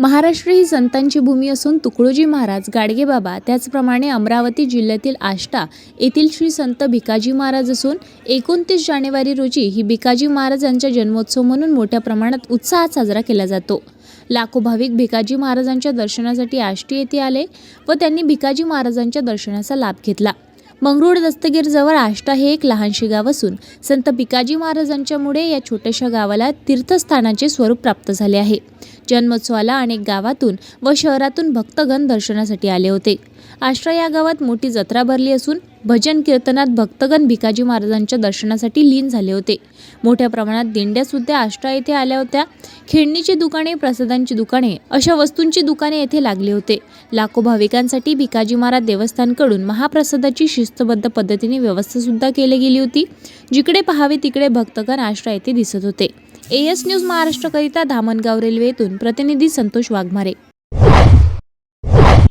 महाराष्ट्र ही संतांची भूमी असून तुकडोजी महाराज गाडगेबाबा त्याचप्रमाणे अमरावती जिल्ह्यातील आष्टा येथील श्री संत भिकाजी महाराज असून एकोणतीस जानेवारी रोजी ही भिकाजी महाराज यांचा जन्मोत्सव म्हणून मोठ्या प्रमाणात उत्साहात साजरा केला जातो. लाखो भाविक भिकाजी महाराजांच्या दर्शनासाठी आष्टी येथे आले व त्यांनी भिकाजी महाराजांच्या दर्शनाचा लाभ घेतला. मंगरूळ दस्तगीरजवळ आष्टा हे एक लहानशी गाव असून संत पिकाजी महाराजांच्यामुळे या छोट्याशा गावाला तीर्थस्थानाचे स्वरूप प्राप्त झाले आहे. जन्मोत्सवाला अनेक गावातून व शहरातून भक्तगण दर्शनासाठी आले होते. आष्टा या गावात मोठी जत्रा भरली असून भजन कीर्तनात भक्तगण भिकाजी महाराजांच्या दर्शनासाठी लीन झाले होते. मोठ्या प्रमाणात दिंड्यासुद्धा आष्टा येथे आल्या होत्या. खेळणीची दुकाने प्रसादांची दुकाने अशा वस्तूंची दुकाने येथे लागले होते. लाखो भाविकांसाठी भिकाजी महाराज देवस्थानकडून महाप्रसादाची शिस्तबद्ध पद्धतीने व्यवस्थासुद्धा केली गेली होती. जिकडे पहावे तिकडे भक्तगण आष्टा येथे दिसत होते. ए एस न्यूज महाराष्ट्रकरिता धामणगाव रेल्वेतून प्रतिनिधी संतोष वाघमारे.